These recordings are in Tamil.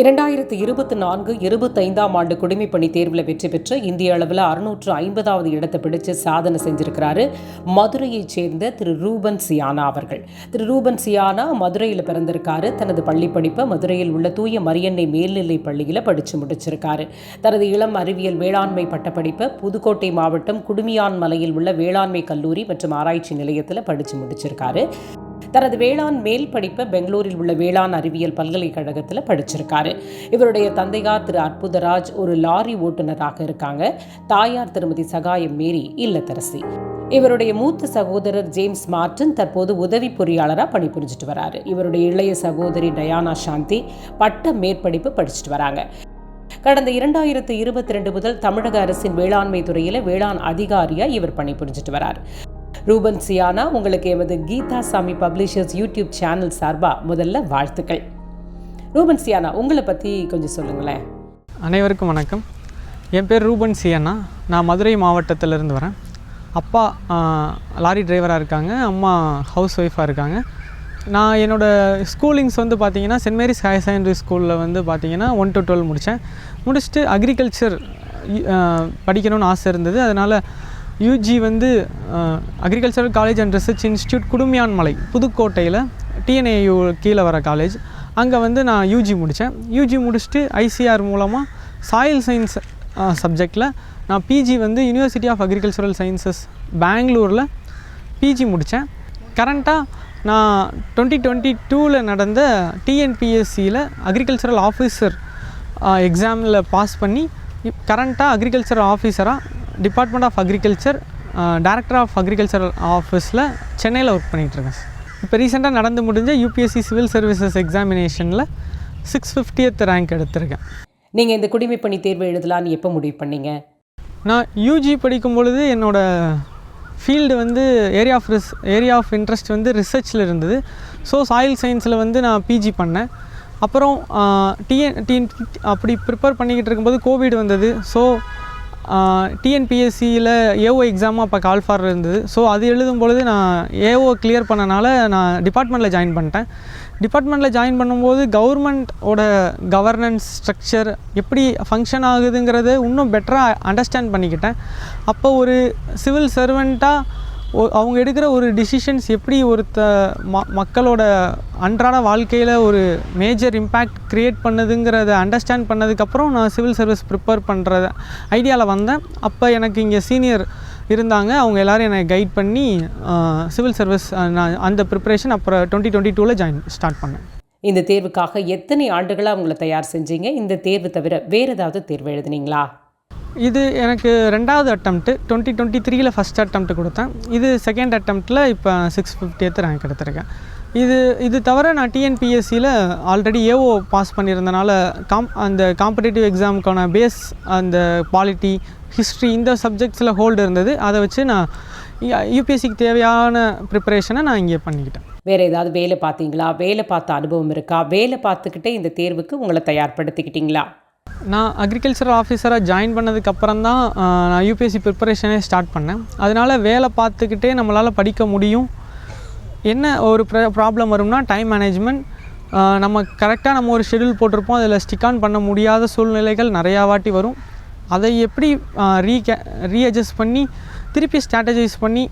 இரண்டாயிரத்து இருபத்தி நான்கு இருபத்தைந்தாம் ஆண்டு குடிமைப்பணி தேர்வில் வெற்றி பெற்று இந்திய அளவில் அறுநூற்று ஐம்பதாவது இடத்தை பிடிச்சு சாதனை செஞ்சிருக்கிறாரு மதுரையைச் சேர்ந்த திரு ரூபன் சியானா அவர்கள். திரு ரூபன் சியானா மதுரையில் பிறந்திருக்காரு. தனது பள்ளி படிப்பை மதுரையில் உள்ள தூய மரியன்னை மேல்நிலை பள்ளியில் படித்து முடிச்சிருக்காரு. தனது இளம் அறிவியல் வேளாண்மை பட்டப்படிப்பை புதுக்கோட்டை மாவட்டம் குடுமியான் மலையில் உள்ள வேளாண்மை கல்லூரி மற்றும் ஆராய்ச்சி நிலையத்தில் படித்து முடிச்சிருக்காரு. தனது வேளாண் மேல் படிப்பை பெங்களூரில் உள்ள வேளாண் அறிவியல் பல்கலைக்கழகத்தில் படிச்சிருக்காரு. இவருடைய தந்தையார் திரு அற்புதராஜ் ஒரு லாரி ஓட்டுநராக இருக்காங்க. தாயார் திருமதி சகாயம் மேரி இல்லத்தரசி. இவருடைய மூத்த சகோதரர் ஜேம்ஸ் மார்டின் தற்போது உதவி பொறியாளராக பணிபுரிஞ்சிட்டு வராரு. இவருடைய இளைய சகோதரி டயானா சாந்தி பட்ட மேற்படிப்பு படிச்சுட்டு வராங்க. கடந்த இரண்டாயிரத்து இருபத்தி ரெண்டு முதல் தமிழக அரசின் வேளாண்மை துறையில் வேளாண் அதிகாரியாக இவர் பணிபுரிஞ்சிட்டு வரார். ரூபன் சியானா உங்களுக்கு எமது கீதா சாமி பப்ளிஷர்ஸ் யூடியூப் சேனல் சார்பாக முதல்ல வாழ்த்துக்கள். ரூபன் சியானா உங்களை பற்றி கொஞ்சம் சொல்லுங்களேன். அனைவருக்கும் வணக்கம். என் பேர் ரூபன் சியானா. நான் மதுரை மாவட்டத்திலேருந்து வரேன். அப்பா லாரி டிரைவராக இருக்காங்க அம்மா ஹவுஸ் ஒய்ஃபாக இருக்காங்க. நான் என்னோடய ஸ்கூலிங்ஸ் வந்து பார்த்தீங்கன்னா சென்ட் மேரிஸ் ஹையர் செகண்டரி ஸ்கூலில் வந்து பார்த்தீங்கன்னா ஒன் டு டுவெல் முடித்தேன் முடிச்சுட்டு அக்ரிகல்ச்சர் படிக்கணும்னு ஆசை இருந்தது. அதனால் யூஜி வந்து agricultural college and research institute Kudumiyan Malai புதுக்கோட்டையில் டிஎன்ஏயு கீழே வர காலேஜ் அங்கே வந்து நான் யூஜி முடித்தேன் யூஜி முடிச்சுட்டு ஐசிஆர் மூலமாக சாயில் சயின்ஸ் சப்ஜெக்டில் நான் பிஜி வந்து யூனிவர்சிட்டி ஆஃப் அக்ரிகல்ச்சரல் சயின்சஸ் பெங்களூரில் பிஜி முடித்தேன் கரண்ட்டாக நான் டுவெண்ட்டி டுவெண்ட்டி டூவில் நடந்த டிஎன்பிஎஸ்சியில் அக்ரிகல்ச்சரல் ஆஃபீஸர் எக்ஸாமில் பாஸ் பண்ணி கரண்ட்டாக அக்ரிகல்ச்சர் ஆஃபீஸராக department of agriculture director of agricultural ஆஃபீஸில் சென்னையில் ஒர்க் பண்ணிகிட்ருக்கேன் இப்போ ரீசெண்டாக நடந்து முடிஞ்ச யூபிஎஸ்சி சிவில் சர்வீசஸ் எக்ஸாமினேஷனில் சிக்ஸ் ஃபிஃப்டியத் ரேங்க் எடுத்திருக்கேன். நீங்கள் இந்த குடிமைப்பணி தேர்வு எழுதலான்னு எப்போ முடிவு பண்ணீங்க? நான் யூஜி படிக்கும் பொழுது என்னோடய ஃபீல்டு வந்து ஏரியா ஆஃப் ரிஸ் ஏரியா ஆஃப் இன்ட்ரெஸ்ட் வந்து ரிசர்ச்சில் இருந்தது. ஸோ சாயில் சயின்ஸில் வந்து நான் பிஜி பண்ணேன். அப்புறம் டிஎன் டிஎன் அப்படி ப்ரிப்பேர் பண்ணிக்கிட்டு இருக்கும்போது கோவிட் வந்தது. ஸோ டிஎன்பிஎஸ்சியில் ஏஓ எக்ஸாமும் அப்போ கால் ஃபார் இருந்தது. ஸோ அது எழுதும் பொழுது நான் ஏஓ கிளியர் பண்ணனால நான் டிபார்ட்மெண்ட்டில் ஜாயின் பண்ணிட்டேன். டிபார்ட்மெண்ட்டில் ஜாயின் பண்ணும்போது கவர்மெண்ட்டோட கவர்னன்ஸ் ஸ்ட்ரக்சர் எப்படி ஃபங்க்ஷன் ஆகுதுங்கிறத இன்னும் பெட்டராக அண்டர்ஸ்டாண்ட் பண்ணிக்கிட்டேன். அப்போ ஒரு சிவில் சர்வெண்ட்டாக அவங்க எடுக்கிற ஒரு டிசிஷன்ஸ் எப்படி ஒருத்த ம மக்களோட அன்றாட வாழ்க்கையில் ஒரு மேஜர் இம்பேக்ட் க்ரியேட் பண்ணுதுங்கிறத அண்டர்ஸ்டாண்ட் பண்ணதுக்கப்புறம் நான் சிவில் சர்வீஸ் ப்ரிப்பேர் பண்ணுற ஐடியாவில் வந்தேன். அப்போ எனக்கு இங்கே சீனியர் இருந்தாங்க. அவங்க எல்லோரும் என்னை கைட் பண்ணி சிவில் சர்வீஸ் நான் அந்த ப்ரிப்பரேஷன் அப்புறம் டுவெண்ட்டி டுவெண்ட்டி டூவில் ஜாயின் ஸ்டார்ட் பண்ணேன். இந்த தேர்வுக்காக எத்தனை ஆண்டுகளாக உங்களை தயார் செஞ்சீங்க? இந்த தேர்வு தவிர வேறு ஏதாவது தேர்வு எழுதுனீங்களா? இது எனக்கு ரெண்டாவது அட்டம்ப்ட்டு டுவெண்ட்டி டுவெண்ட்டி த்ரீயில் ஃபஸ்ட் அட்டம்ப்ட் கொடுத்தேன். இது செகண்ட் அட்டம்ப்ட்டில் இப்போ சிக்ஸ் ஃபிஃப்டியத் ரேங்க் எடுத்திருக்கேன். இது இது தவிர நான் டிஎன்பிஎஸ்சியில் ஆல்ரெடி ஏஓ பாஸ் பண்ணியிருந்தனால காம் அந்த காம்படிட்டிவ் எக்ஸாமுக்கான பேஸ் அந்த பாலிட்டி ஹிஸ்ட்ரி இந்த சப்ஜெக்ட்ஸில் ஹோல்டு இருந்தது. அதை வச்சு நான் யூபிஎஸ்சிக்கு தேவையான ப்ரிப்பரேஷனை நான் இங்கே பண்ணிக்கிட்டேன். வேறு ஏதாவது வேலை பார்த்தீங்களா? வேலை பார்த்த அனுபவம் இருக்கா? வேலை பார்த்துக்கிட்டே இந்த தேர்வுக்கு உங்களை தயார்படுத்திக்கிட்டீங்களா? நான் அக்ரிகல்ச்சரல் ஆஃபீஸராக ஜாயின் பண்ணதுக்கப்புறம் தான் நான் யூபிஎஸ்சி ப்ரிப்பரேஷனே ஸ்டார்ட் பண்ணேன். அதனால் வேலை பார்த்துக்கிட்டே நம்மளால் படிக்க முடியும். என்ன ஒரு ப்ராப்ளம் வரும்னா டைம் மேனேஜ்மெண்ட் நம்ம கரெக்டாக நம்ம ஒரு ஷெடியூல் போட்டிருப்போம் அதில் ஸ்டிக் ஆன் பண்ண முடியாத சூழ்நிலைகள் நிறையா வாட்டி வரும். அதை எப்படி ரீகே ரீஅட்ஜஸ்ட் பண்ணி திருப்பி ஸ்ட்ராட்டஜைஸ் பண்ணி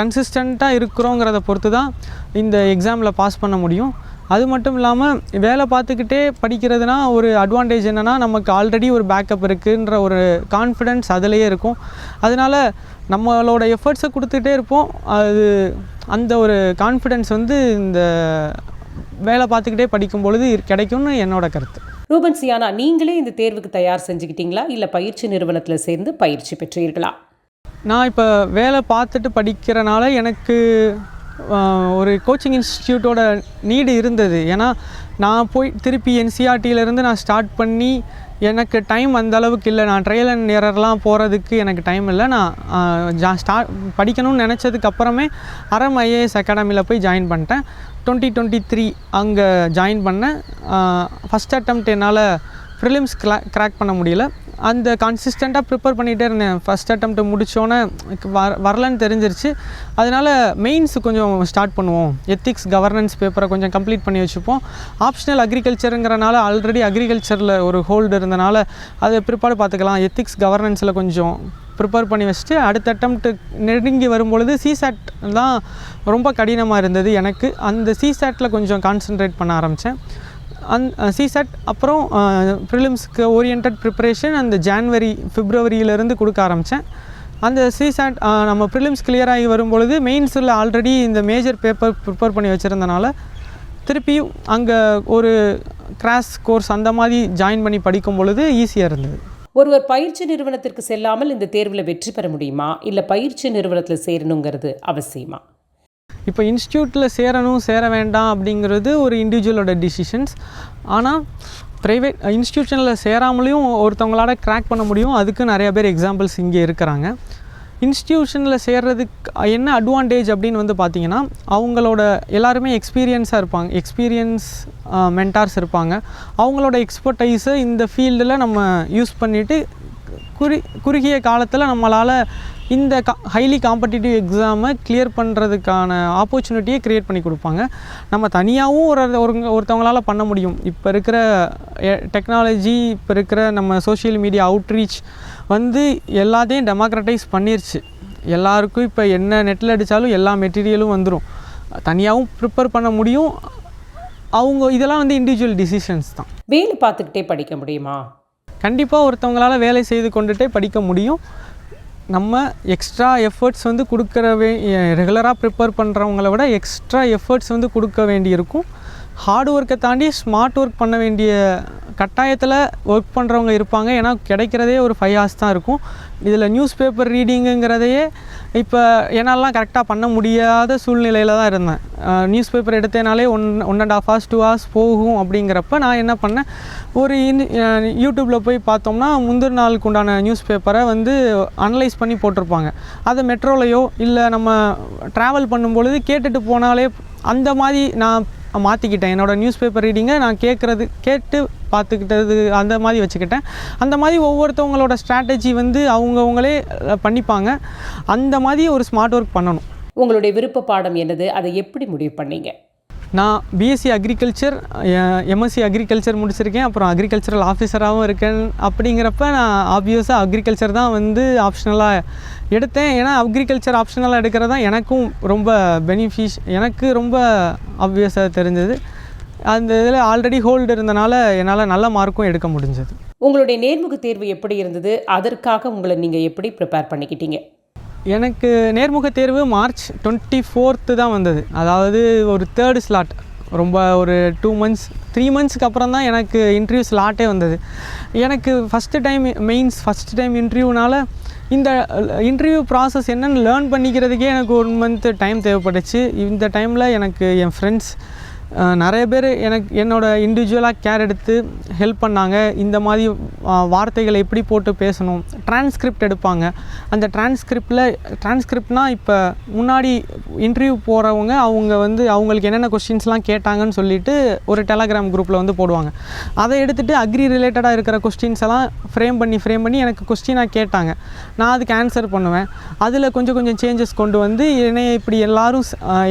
கன்சிஸ்டண்ட்டாக இருக்கிறோங்கிறத பொறுத்து தான் இந்த எக்ஸாமில் பாஸ் பண்ண முடியும். அது மட்டும் இல்லாமல் வேலை பார்த்துக்கிட்டே படிக்கிறதுனா ஒரு அட்வான்டேஜ் என்னென்னா நமக்கு ஆல்ரெடி ஒரு பேக்கப் இருக்குன்ற ஒரு கான்ஃபிடென்ஸ் அதிலேயே இருக்கும். அதனால் நம்மளோட எஃபர்ட்ஸை கொடுத்துட்டே இருப்போம். அது அந்த ஒரு கான்ஃபிடென்ஸ் வந்து இந்த வேலை பார்த்துக்கிட்டே படிக்கும் பொழுது கிடைக்கும்னு என்னோட கருத்து. ரூபன் சியானா நீங்களே இந்த தேர்வுக்கு தயார் செஞ்சுக்கிட்டீங்களா? இல்லை பயிற்சி நிறுவனத்தில் சேர்ந்து பயிற்சி பெற்றீர்களா? நான் இப்போ வேலை பார்த்துட்டு படிக்கிறனால எனக்கு ஒரு கோச்சிங் இன்ஸ்டியூட்டோட நீடு இருந்தது. ஏன்னா நான் போய் திருப்பி என்சிஆர்டியிலேருந்து நான் ஸ்டார்ட் பண்ணி எனக்கு டைம் அந்த அளவுக்கு இல்லை. நான் ட்ரையல் அண்ட் எரர்லாம் போகிறதுக்கு எனக்கு டைம் இல்லை. நான் ஜா ஸ்டார்ட் படிக்கணும்னு நினச்சதுக்கு அப்புறமே அறம் ஐஏஎஸ் அகாடமியில் போய் ஜாயின் பண்ணிட்டேன். டுவெண்ட்டி டுவெண்ட்டி த்ரீ அங்கே ஜாயின் பண்ணேன். ஃபஸ்ட் அட்டம்ப்ட் என்னால் ப்ரிலிம்ஸ் க்ளா கிராக் பண்ண முடியல. அந்த கன்சிஸ்டண்ட்டாக ப்ரிப்பேர் பண்ணிகிட்டே இருந்தேன். ஃபஸ்ட் attempt முடித்தோன்னே வர வரலன்னு தெரிஞ்சிருச்சு. அதனால் மெயின்ஸ் கொஞ்சம் ஸ்டார்ட் பண்ணுவோம். எத்திக்ஸ் கவர்னன்ஸ் பேப்பரை கொஞ்சம் கம்ப்ளீட் பண்ணி வச்சுப்போம். ஆப்ஷனல் அக்ரிகல்ச்சருங்கிறனால ஆல்ரெடி அக்ரிகல்ச்சரில் ஒரு ஹோல்டு இருந்தனால அதை பிற்பாடு பார்த்துக்கலாம். எத்திக்ஸ் கவர்னன்ஸில் கொஞ்சம் ப்ரிப்பேர் பண்ணி வச்சுட்டு அடுத்த அட்டம்ப்ட்டு நெருங்கி வரும்பொழுது சிசாட் தான் ரொம்ப கடினமாக இருந்தது எனக்கு. அந்த சிசாட்டில் கொஞ்சம் கான்சென்ட்ரேட் பண்ண ஆரம்பித்தேன் அந் சிசெட் அப்புறம் ப்ரிலிம்ஸ்க்கு ஓரியன்ட் ப்ரிப்பரேஷன் அந்த ஜான்வரி ஃபிப்ரவரியிலேருந்து கொடுக்க ஆரம்பித்தேன் அந்த சிசாட் நம்ம ப்ரிலிம்ஸ் கிளியர் ஆகி வரும்பொழுது மெயின்ஸில் ஆல்ரெடி இந்த மேஜர் பேப்பர் ப்ரிப்பேர் பண்ணி வச்சுருந்தனால திருப்பியும் அங்கே ஒரு கிராஸ் கோர்ஸ் அந்த மாதிரி ஜாயின் பண்ணி படிக்கும் பொழுது ஈஸியாக இருந்தது. ஒருவர் பயிற்சி நிறுவனத்திற்கு செல்லாமல் இந்த தேர்வில் வெற்றி பெற முடியுமா? இல்லை பயிற்சி நிறுவனத்தில் சேரணுங்கிறது அவசியமா? இப்போ இன்ஸ்டியூட்டில் சேரணும் சேர வேண்டாம் அப்படிங்கிறது ஒரு இண்டிவிஜுவலோட டிசிஷன்ஸ் ஆனால் ப்ரைவேட் இன்ஸ்டியூஷனில் சேராமலையும் ஒருத்தவங்களால க்ராக் பண்ண முடியும். அதுக்கு நிறைய பேர் எக்ஸாம்பிள்ஸ் இங்கே இருக்கிறாங்க. இன்ஸ்டியூஷனில் சேர்றதுக்கு என்ன அட்வான்டேஜ் அப்படின்னு வந்து பார்த்தீங்கன்னா அவங்களோட எல்லாருமே எக்ஸ்பீரியன்ஸாக இருப்பாங்க. எக்ஸ்பீரியன்ஸ் மென்டார்ஸ் இருப்பாங்க. அவங்களோட எக்ஸ்பர்டைஸை இந்த ஃபீல்டில் நம்ம யூஸ் பண்ணிவிட்டு குறி குறுகிய காலத்தில் நம்மளால் இந்த கா ஹைலி காம்படிட்டிவ் எக்ஸாமை கிளியர் பண்ணுறதுக்கான ஆப்பர்ச்சுனிட்டியை க்ரியேட் பண்ணி கொடுப்பாங்க. நம்ம தனியாகவும் ஒரு ஒரு ஒருத்தவங்களால பண்ண முடியும். இப்போ இருக்கிற டெக்னாலஜி இப்போ இருக்கிற நம்ம சோஷியல் மீடியா அவுட்ரீச் வந்து எல்லாத்தையும் டெமோக்ரட்டைஸ் பண்ணிருச்சு. எல்லாருக்கும் இப்போ என்ன நெட்டில் அடித்தாலும் எல்லா மெட்டீரியலும் வந்துடும் தனியாகவும் ப்ரிப்பேர் பண்ண முடியும். அவங்க இதெல்லாம் வந்து இண்டிவிஜுவல் டிசிஷன்ஸ் தான். வேலை பார்த்துக்கிட்டே படிக்க முடியுமா? கண்டிப்பாக ஒருத்தவங்களால வேலை செய்து கொண்டுட்டே படிக்க முடியும். நம்ம எக்ஸ்ட்ரா எஃபர்ட்ஸ் வந்து கொடுக்குற வே ரெகுலராக ப்ரிப்பேர் பண்ணுறவங்கள விட எக்ஸ்ட்ரா எஃபர்ட்ஸ் வந்து கொடுக்க வேண்டியிருக்கும். ஹார்ட் ஒர்க்கை தாண்டி ஸ்மார்ட் ஒர்க் பண்ண வேண்டிய கட்டாயத்தில் ஒர்க் பண்ணுறவங்க இருப்பாங்க. ஏன்னா கிடைக்கிறதே ஒரு ஃபைவ் ஹார்ஸ் தான் இருக்கும். இதில் நியூஸ் பேப்பர் ரீடிங்குங்கிறதையே இப்போ என்னாலலாம் கரெக்டாக பண்ண முடியாத சூழ்நிலையில் தான் இருந்தேன். News paper எடுத்தேனாலே one one and half hours two hours போகும் அப்படிங்கிறப்ப நான் என்ன பண்ணேன்? ஒரு இன் யூடியூப்பில் போய் பார்த்தோம்னா முந்தின நாளுக்கு உண்டான நியூஸ் பேப்பரை வந்து அனலைஸ் பண்ணி போட்டிருப்பாங்க. அதை மெட்ரோலையோ இல்லை நம்ம ட்ராவல் பண்ணும்பொழுது கேட்டுட்டு போனாலே அந்த மாதிரி நான் மாற்றிக்கிட்டேன் என்னோடய நியூஸ் பேப்பர் ரீடிங்கை நான் கேட்குறது கேட்டு பார்த்துக்கிட்டது அந்த மாதிரி வச்சுக்கிட்டேன். அந்த மாதிரி ஒவ்வொருத்தவங்களோட ஸ்ட்ராட்டஜி வந்து அவங்கவுங்களே பண்ணிப்பாங்க. அந்த மாதிரி ஒரு ஸ்மார்ட் ஒர்க் பண்ணணும். உங்களுடைய விருப்ப பாடம் என்னது? அதை எப்படி முடிவு பண்ணீங்க? நான் பிஎஸ்சி அக்ரிகல்ச்சர் எம்எஸ்சி அக்ரிகல்ச்சர் முடிச்சிருக்கேன். அப்புறம் அக்ரிகல்ச்சரல் ஆஃபீஸராகவும் இருக்கேன். அப்படிங்கிறப்ப நான் ஆப்வியஸாக அக்ரிகல்ச்சர் தான் வந்து ஆப்ஷனலாக எடுத்தேன். ஏன்னா அக்ரிகல்ச்சர் ஆப்ஷனலாக எடுக்கிறது தான் எனக்கும் ரொம்ப பெனிஃபிஷ் எனக்கு ரொம்ப ஆப்வியஸாக தெரிஞ்சது. அந்த இதில் ஆல்ரெடி ஹோல்டு இருந்தனால என்னால் நல்ல மார்க்கும் எடுக்க முடிஞ்சது. உங்களுடைய நேர்முக தேர்வு எப்படி இருந்தது? அதற்காக உங்களை நீங்கள் எப்படி ப்ரிப்பேர் பண்ணிக்கிட்டீங்க? எனக்கு நேர்முக தேர்வு மார்ச் டுவெண்ட்டி ஃபோர்த்து தான் வந்தது. அதாவது ஒரு தேர்டு ஸ்லாட் ரொம்ப ஒரு டூ மந்த்ஸ் த்ரீ மந்த்ஸ்க்கு அப்புறம் தான் எனக்கு இன்டர்வியூ ஸ்லாட்டே வந்தது. எனக்கு first time mains first time இன்டர்வியூனால இந்த இன்டர்வியூ ப்ராசஸ் என்னென்னு லேர்ன் பண்ணிக்கிறதுக்கே எனக்கு ஒன் மந்த்து டைம் தேவைப்பட்டுச்சு. இந்த டைமில் எனக்கு என் ஃப்ரெண்ட்ஸ் நிறைய பேர் எனக்கு என்னோடய இண்டிவிஜுவலாக கேர் எடுத்து ஹெல்ப் பண்ணாங்க. இந்த மாதிரி வார்த்தைகளை எப்படி போட்டு பேசணும் டிரான்ஸ்கிரிப்ட் எடுப்பாங்க. அந்த டிரான்ஸ்கிரிப்டில் டிரான்ஸ்கிரிப்ட்னால் இப்போ முன்னாடி இன்டர்வியூ போகிறவங்க அவங்க வந்து அவங்களுக்கு என்னென்ன கொஸ்டின்ஸ்லாம் கேட்டாங்கன்னு சொல்லிட்டு ஒரு டெலகிராம் குரூப்பில் வந்து போடுவாங்க. அதை எடுத்துகிட்டு அக்ரி ரிலேட்டடாக இருக்கிற கொஸ்டின்ஸ் எல்லாம் ஃப்ரேம் பண்ணி ஃப்ரேம் பண்ணி எனக்கு கொஸ்டினாக கேட்டாங்க. நான் அதுக்கு ஆன்சர் பண்ணுவேன். அதில் கொஞ்சம் கொஞ்சம் சேஞ்சஸ் கொண்டு வந்து என்னைய இப்படி எல்லாரும்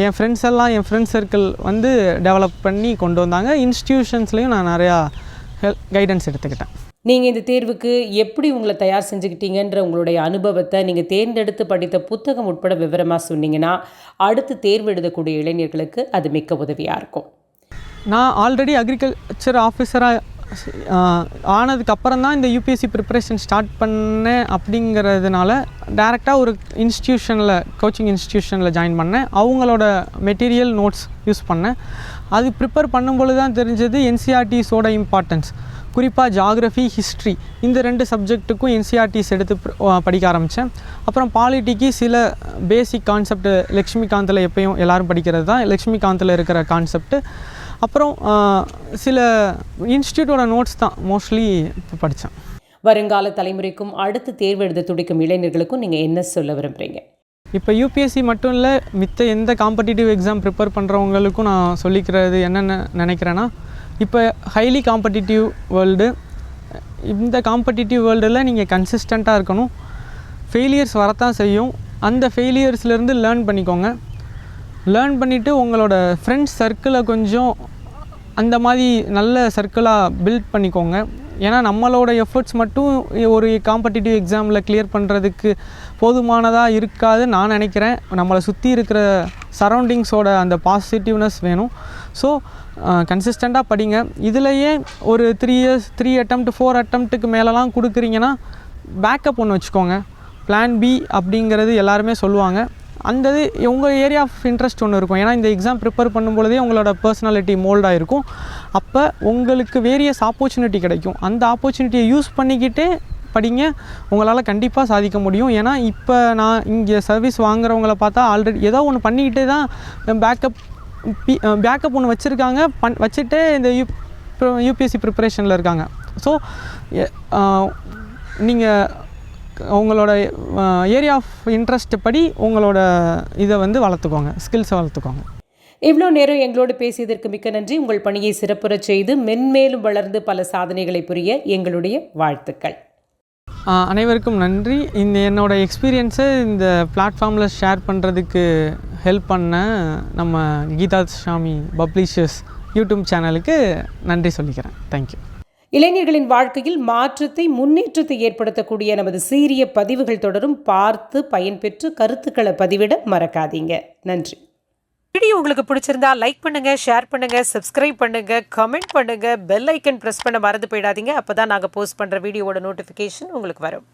என் ஃப்ரெண்ட்ஸ் எல்லாம் என் ஃப்ரெண்ட்ஸ் சர்க்கிள் வந்து டெவலப் பண்ணி கொண்டு வந்தாங்க. இன்ஸ்டிடியூஷன்ஸ்லேயும் நான் நிறையா ஹெல் கைடன்ஸ் எடுத்துக்கிட்டேன். நீங்கள் இந்த தேர்வுக்கு எப்படி உங்களை தயார் செஞ்சுக்கிட்டீங்கன்ற உங்களுடைய அனுபவத்தை நீங்கள் தேர்ந்தெடுத்து படித்த புத்தகம் உட்பட விவரமாக சொன்னீங்கன்னா அடுத்து தேர்வு எழுதக்கூடிய இளைஞர்களுக்கு அது மிக்க உதவியாக இருக்கும். நான் ஆல்ரெடி அக்ரிகல்ச்சர் ஆஃபீஸராக ஆனதுக்கப்புறம் தான் இந்த யூபிஎஸ்சி ப்ரிப்பரேஷன் ஸ்டார்ட் பண்ணேன் அப்படிங்கிறதுனால டேரெக்டாக ஒரு இன்ஸ்டியூஷனில் கோச்சிங் இன்ஸ்டியூஷனில் ஜாயின் பண்ணேன். அவங்களோட மெட்டீரியல் நோட்ஸ் யூஸ் பண்ணேன். அது ப்ரிப்பேர் பண்ணும்பொழுது தான் தெரிஞ்சது என்சிஆர்டிஸோட இம்பார்ட்டன்ஸ் குறிப்பாக ஜாகிரஃபி ஹிஸ்ட்ரி இந்த ரெண்டு சப்ஜெக்ட்டுக்கும் என்சிஆர்டிஸ் எடுத்து படிக்க ஆரம்பித்தேன் அப்புறம் பாலிட்டிக்கு சில பேசிக் கான்செப்ட் லக்ஷ்மிகாந்தில் எப்பயும் எல்லாரும் படிக்கிறது தான். லக்ஷ்மிகாந்தில் இருக்கிற கான்செப்ட்டு அப்புறம் சில இன்ஸ்டியூட்டோட நோட்ஸ் தான் மோஸ்ட்லி இப்போ படித்தேன் வருங்கால தலைமுறைக்கும் அடுத்து தேர்வு எழுத துடிக்கும் இளைஞர்களுக்கும் நீங்கள் என்ன சொல்ல விரும்புகிறீங்க இப்போ யூபிஎஸ்சி மட்டும் இல்லை மித்த எந்த காம்படிட்டிவ் எக்ஸாம் ப்ரிப்பேர் பண்ணுறவங்களுக்கும் நான் சொல்லிக்கிறது என்னென்ன நினைக்கிறேன்னா இப்போ ஹைலி காம்படிட்டிவ் வேர்ல்டு இந்த காம்படிட்டிவ் வேர்ல்டில் நீங்கள் கன்சிஸ்டண்ட்டாக இருக்கணும். ஃபெயிலியர்ஸ் வரத்தான் செய்யும். அந்த ஃபெயிலியர்ஸ்லேருந்து லேர்ன் பண்ணிக்கோங்க. லேர்ன் பண்ணிவிட்டு உங்களோட ஃப்ரெண்ட்ஸ் சர்க்கிளை கொஞ்சம் அந்த மாதிரி நல்ல சர்க்கிளாக பில்ட் பண்ணிக்கோங்க. ஏன்னா நம்மளோட எஃபர்ட்ஸ் மட்டும் ஒரு காம்படிட்டிவ் எக்ஸாமில் கிளியர் பண்ணுறதுக்கு போதுமானதாக இருக்காது நான் நினைக்கிறேன். நம்மளை சுற்றி இருக்கிற சரௌண்டிங்ஸோட அந்த பாசிட்டிவ்னஸ் வேணும். ஸோ கன்சிஸ்டண்ட்டாக படிங்க. இதுலேயே ஒரு three years three attempt four அட்டம்ப்ட்டுக்கு மேலெலாம் கொடுக்குறீங்கன்னா பேக்கப் ஒன்று வச்சுக்கோங்க. பிளான் பி அப்படிங்கிறது எல்லாருமே சொல்லுவாங்க. அந்த இது உங்கள் ஏரியா ஆஃப் இன்ட்ரெஸ்ட் ஒன்று இருக்கும். ஏன்னா இந்த எக்ஸாம் ப்ரிப்பேர் பண்ணும்பொழுதே உங்களோட பர்சனாலிட்டி மோல்டாக இருக்கும் அப்போ உங்களுக்கு வேரியஸ் ஆப்பர்ச்சுனிட்டி கிடைக்கும். அந்த ஆப்பர்ச்சுனிட்டியை யூஸ் பண்ணிக்கிட்டே படிங்க. உங்களால் கண்டிப்பாக சாதிக்க முடியும். ஏன்னா இப்போ நான் இங்கே சர்வீஸ் வாங்குறவங்கள பார்த்தா ஆல்ரெடி ஏதோ ஒன்று பண்ணிக்கிட்டே தான் பேக்கப் பி பேக்கப் ஒன்று வச்சுருக்காங்க. பண் வச்சுட்டு இந்த யூ யூபிஎஸ்சி ப்ரிப்பரேஷனில் இருக்காங்க. ஸோ நீங்கள் உங்களோட ஏரியா ஆஃப் இன்ட்ரெஸ்ட் படி உங்களோட இதை வந்து வளர்த்துக்கோங்க ஸ்கில்ஸை வளர்த்துக்கோங்க. இவ்வளோ நேரம் எங்களோடு பேசியதற்கு மிக்க நன்றி. உங்கள் பணியை சிறப்புறச் செய்து மென்மேலும் வளர்ந்து பல சாதனைகளை புரிய எங்களுடைய வாழ்த்துக்கள். அனைவருக்கும் நன்றி. இந்த என்னோட எக்ஸ்பீரியன்ஸை இந்த பிளாட்ஃபார்மில் ஷேர் பண்ணுறதுக்கு ஹெல்ப் பண்ண நம்ம கீதா சாமி பப்ளிஷர்ஸ் யூடியூப் சேனலுக்கு நன்றி சொல்லிக்கிறேன். தேங்க்யூ இளைஞர்களின் வாழ்க்கையில் மாற்றத்தை முன்னேற்றத்தை ஏற்படுத்தக்கூடிய நமது சீரிய பதிவுகள் தொடரும் பார்த்து பயன்பெற்று கருத்துக்களை பதிவிட மறக்காதீங்க. நன்றி. வீடியோ உங்களுக்கு பிடிச்சிருந்தா லைக் பண்ணுங்க ஷேர் பண்ணுங்க சப்ஸ்கிரைப் பண்ணுங்க கமெண்ட் பண்ணுங்க பெல் ஐக்கன் பிரஸ் பண்ண மறந்து போயிடாதீங்க. அப்பதான் நாங்கள் போஸ்ட் பண்ணுற வீடியோவோட நோட்டிஃபிகேஷன் உங்களுக்கு வரும்.